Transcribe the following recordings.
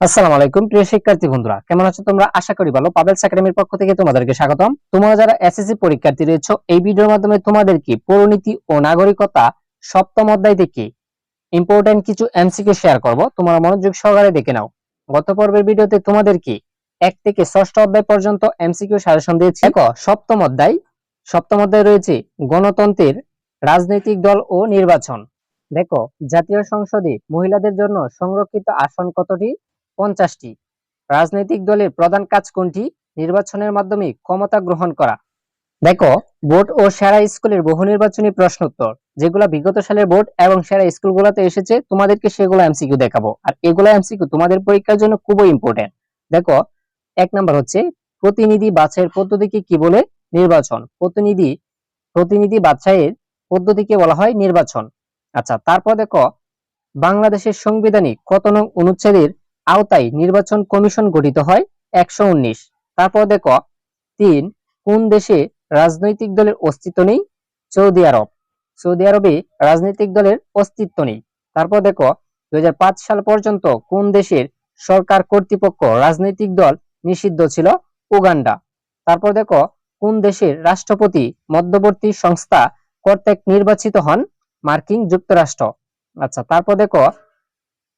আসসালামু আলাইকুম, প্রিয় শিক্ষার্থী বন্ধুরা, কেমন আছো তোমরা? আশা করি ভালো। একাডেমির পক্ষ থেকে তোমাদেরকে তোমরা যারা এসএসসি পরীক্ষার্থী রয়েছে, এই ভিডিওর মাধ্যমে ও নাগরিকতা সপ্তম অধ্যায় থেকে ইম্পর্টেন্ট কিছু শেয়ার করব, তোমরা মনোযোগ সহকারে দেখে নাও। গত পর্বের ভিডিওতে এক থেকে ষষ্ঠ অধ্যায় পর্যন্ত এমসিকিউ সাজেশন দিয়েছি? দেখো, সপ্তম অধ্যায় সপ্তম অধ্যায় রয়েছে গণতন্ত্রের রাজনৈতিক দল ও নির্বাচন। দেখো, জাতীয় সংসদে মহিলাদের জন্য সংরক্ষিত আসন কতটি? পঞ্চাশটি। রাজনৈতিক দলের প্রধান কাজ কোনটি? নির্বাচনের মাধ্যমে ক্ষমতা গ্রহণ করা। দেখো, বোর্ড ও সেরা স্কুলের বহু নির্বাচনী প্রশ্নোত্তর, যেগুলো বিগত সালের বোর্ড এবং সেরা স্কুলগুলোতে এসেছে, তোমাদেরকে সেগুলো এমসিকিউ দেখাবো। আর এগুলো এমসিকিউ তোমাদের পরীক্ষার জন্য খুবই ইম্পর্টেন্ট দেখো, এক নাম্বার হচ্ছে, প্রতিনিধি বাছাইয়ের পদ্ধতিকে কি বলে? নির্বাচন। প্রতিনিধি প্রতিনিধি বাছাইয়ের পদ্ধতিকে বলা হয় নির্বাচন। আচ্ছা তারপর দেখো, বাংলাদেশের সংবিধানে কত নং অনুচ্ছেদের আওতায় নির্বাচন কমিশন গঠিত হয় একশো উনিশ। তারপর দেখো, তিন, কোন দেশে রাজনৈতিক দলের অস্তিত্ব নেই? সৌদি আরব। সৌদি আরবে রাজনৈতিক দলের অস্তিত্ব নেই। তারপর দেখো দুই সাল পর্যন্ত কোন দেশের সরকার কর্তৃপক্ষ রাজনৈতিক দল নিষিদ্ধ ছিল? উগান্ডা। তারপর দেখো, কোন দেশের রাষ্ট্রপতি মধ্যবর্তী সংস্থা কর্তৃক নির্বাচিত হন? মার্কিন যুক্তরাষ্ট্র। আচ্ছা তারপর দেখো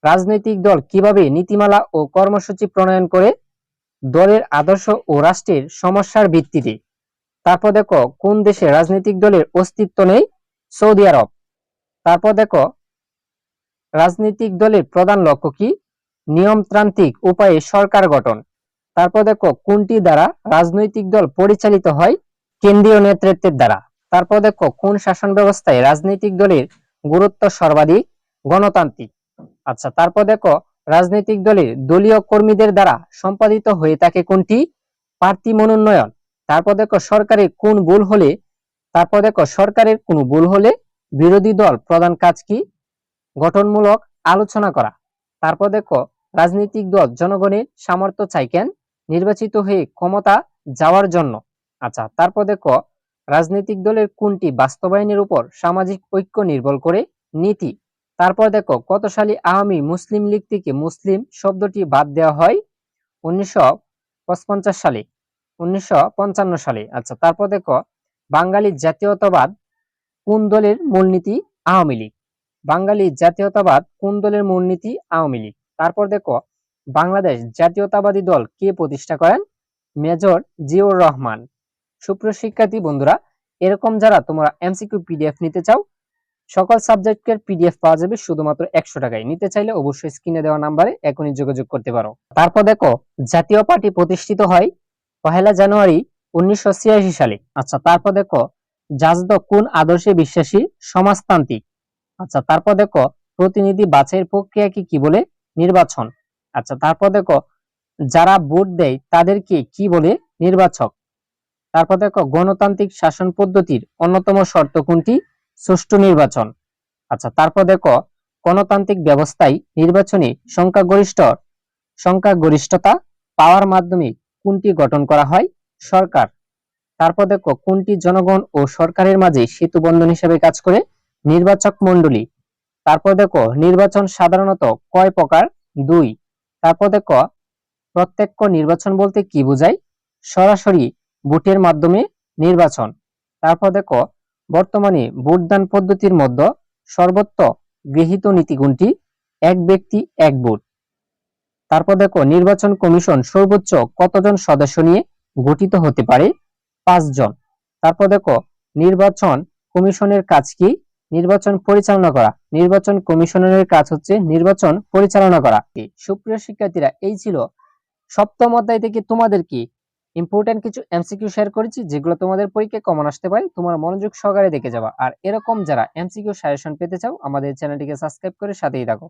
রাজনৈতিক দল কীভাবে নীতিমালা ও কর্মসূচি প্রণয়ন করে, দলের আদর্শ ও রাষ্ট্রের সমস্যার ভিত্তিতে। তারপর দেখো, কোন দেশে রাজনৈতিক দলের অস্তিত্ব নেই? সৌদি আরব। তারপর দেখো, রাজনৈতিক দলের প্রধান লক্ষ্য কি? নিয়মতান্ত্রিক উপায়ে সরকার গঠন। তারপর দেখো, কোনটি দ্বারা রাজনৈতিক দল পরিচালিত হয়? কেন্দ্রীয় নেতৃত্বের দ্বারা। তারপর দেখো, কোন শাসন ব্যবস্থায় রাজনৈতিক দলের গুরুত্ব সর্বাধিক? গণতান্ত্রিক। আচ্ছা তারপর দেখো, রাজনৈতিক দলের দলীয় কর্মীদের দ্বারা সম্পাদিত হয়ে থাকে কোনটি? প্রার্থী মনোনয়ন। তারপর দেখো সরকারের কোন ভুল হলে, তারপর দেখো, সরকারের কোনো ভুল হলে বিরোধী দল প্রধান কাজ কি? গঠনমূলক আলোচনা করা। তারপর দেখো, রাজনৈতিক দল জনগণের সামর্থ্য চাই কেন নির্বাচিত হয়ে ক্ষমতা যাওয়ার জন্য। আচ্ছা তারপর দেখো, রাজনৈতিক দলের কোনটি বাস্তবায়নের উপর সামাজিক ঐক্য নির্ভর করে? নীতি। তারপর দেখো, কত সালে আওয়ামী মুসলিম লীগ থেকে মুসলিম শব্দটি বাদ দেওয়া হয়? উনিশশো সালে, উনিশশো পঞ্চান্ন সালে। আচ্ছা তারপর দেখো বাঙালি জাতীয়তাবাদ কোন দলের মূলনীতি? আওয়ামী লীগ। বাঙালি জাতীয়তাবাদ কোন দলের মূলনীতি? আওয়ামী লীগ। তারপর দেখো, বাংলাদেশ জাতীয়তাবাদী দল কে প্রতিষ্ঠা করেন? মেজর জিয়ুর রহমান। সুপ্রিয় শিক্ষার্থী বন্ধুরা, এরকম যারা তোমরা এমসিকিউ পিডিএফ নিতে চাও সকল সাবজেক্টের পিডিএফ পাওয়া যাবে শুধুমাত্র একশো টাকায়। নিতে চাইলে অবশ্যই স্ক্রিনে দেওয়া নাম্বারে এখনই যোগাযোগ করতে পারো। তারপর দেখো, জাতীয় পার্টি প্রতিষ্ঠিত হয় পহেলা জানুয়ারি উনিশশো সালে। আচ্ছা তারপর দেখো জাজদ কোন আদর্শে বিশ্বাসী? সমাজতান্ত্রিক। আচ্ছা তারপর দেখো, প্রতিনিধি বাছাইয়ের প্রক্রিয়াকে কি বলে? নির্বাচন। আচ্ছা তারপর দেখো, যারা ভোট দেয় তাদেরকে কি বলে? নির্বাচক। তারপর দেখো, গণতান্ত্রিক শাসন পদ্ধতির অন্যতম শর্ত কোনটি? সুষ্ঠু নির্বাচন। আচ্ছা তারপর দেখো, গণতান্ত্রিক ব্যবস্থায় নির্বাচনে সংখ্যাগরিষ্ঠ, সংখ্যাগরিষ্ঠতা পাওয়ার মাধ্যমে কোনটি গঠন করা হয়? সরকার। তারপর দেখো, কোনটি জনগণ ও সরকারের মাঝে সেতু বন্ধন হিসেবে কাজ করে? নির্বাচক মন্ডলী তারপর দেখো, নির্বাচন সাধারণত কয় প্রকার? দুই। তারপর দেখো, প্রত্যক্ষ নির্বাচন বলতে কি বোঝায়? সরাসরি ভোটের মাধ্যমে নির্বাচন। তারপর দেখো বর্তমানে ভোটদান পদ্ধতির মধ্যে সর্বত্র গৃহীত নীতি কোনটি এক ব্যক্তি, এক ভোট। তারপর দেখো, নির্বাচন কমিশন সর্বোচ্চ কতজন সদস্য নিয়ে গঠিত হতে পারে? পাঁচজন। তারপর দেখো, নির্বাচন কমিশনের কাজ কি? নির্বাচন পরিচালনা করা। নির্বাচন কমিশনের কাজ হচ্ছে নির্বাচন পরিচালনা করা। সুপ্রিয় শিক্ষার্থীরা, এই ছিল সপ্তম অধ্যায় থেকে তোমাদেরকে ইম্পর্টেন্ট কিছু এমসিকিউ শেয়ার করেছি, যেগুলো তোমাদের পরীক্ষায় কমন আসতে পারে, তোমার মনোযোগ সহকারে দেখে যাবা। আর এরকম যারা এমসিকিউ সাজেশন পেতে চাও, আমাদের চ্যানেলটিকে সাবস্ক্রাইব করে সাথেই থাকো।